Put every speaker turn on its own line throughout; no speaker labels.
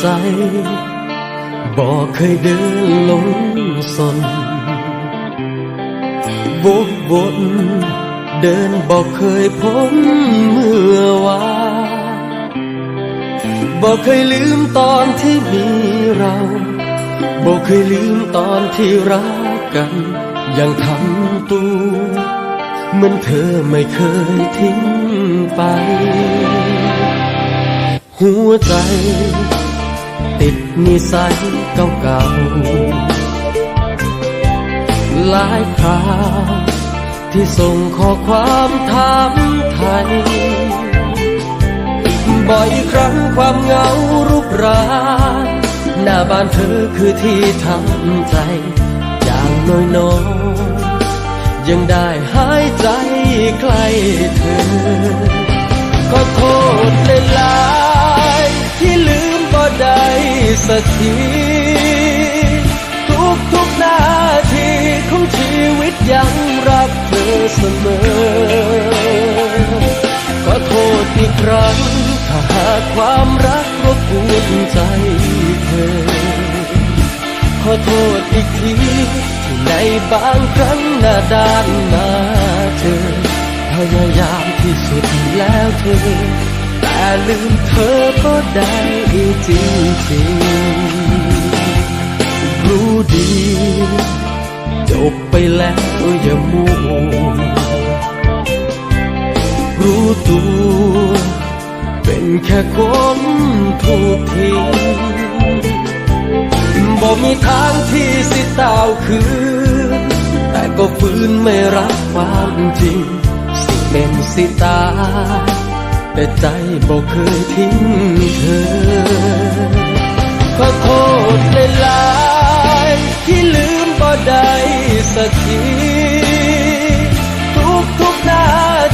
ใจ บอกเคยเดินลงสนวกวนเดินบอกเคยพ้นเมื่อวานบอกเคยลืมตอนที่มีเราบอกเคยลืมตอนที่รักกัน ยังทำตัวเหมือนเธอไม่เคยทิ้งไป หัวใจ ติดนิสัยเก่าๆหลายคราวที่ส่งข้อความถามไทย บ่อยครั้งความเหงารุกรานหน้าบ้านเธอคือที่ทำใจ อย่างน้อยๆยังได้หายใจใกล้เธอ สักทีทุกทุกๆนาทีของชีวิตยังรักเธอเสมอก็โทษอีกครั้งถ้าหากความรักรบกวนใจเธอ ขอโทษอีกทีที่ในบางครั้งหน้าด้านมาเจอพยายามที่สุดแล้วเธอ แต่ลืมเธอก็ได้จริงจริงรู้ดีจบไปแล้วอย่ามัวรู้ตัวเป็นแค่คนถูกทิ้งบอกมีทางที่สิตาวคือแต่ก็ฝืนไม่รับความจริง สิเป็นสิตาย แต่ใจบอกเคยทิ้งเธอ ขอโทษเลยหลายๆที่ลืมบ่ได้สักที ทุกทุกนา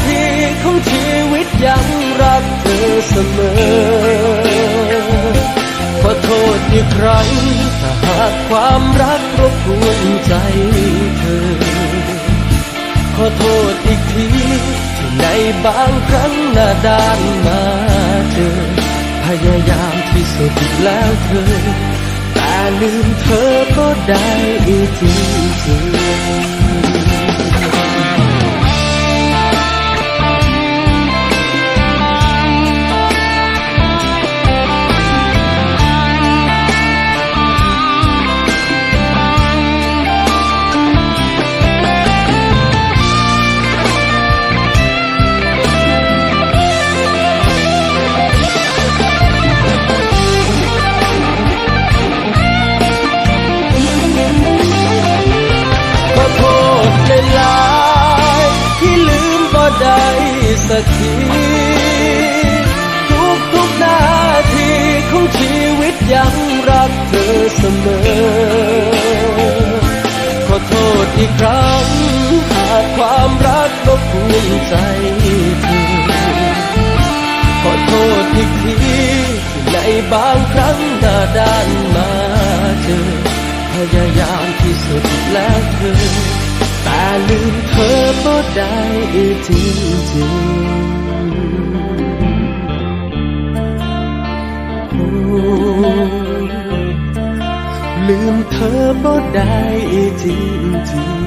ทีของชีวิตยังรักเธอเสมอ ขอโทษอีกครั้งถ้าหากความรักรบกวนใจเธอ ขอโทษอี บางครั้งหน้าด้านมาเจอ พยายามที่สุดแล้วเธอ แต่ลืมเธอก็ได้จริงๆ ได้สักทีทุกทุกนาทีของชีวิตยังรักเธอเสมอ ขอโทษอีกครั้งหากความรักรบกวนใจเธอขอโทษอีกทีที่ในบางครั้ง จริงจริงลืมเธอก็ได้จริงจริง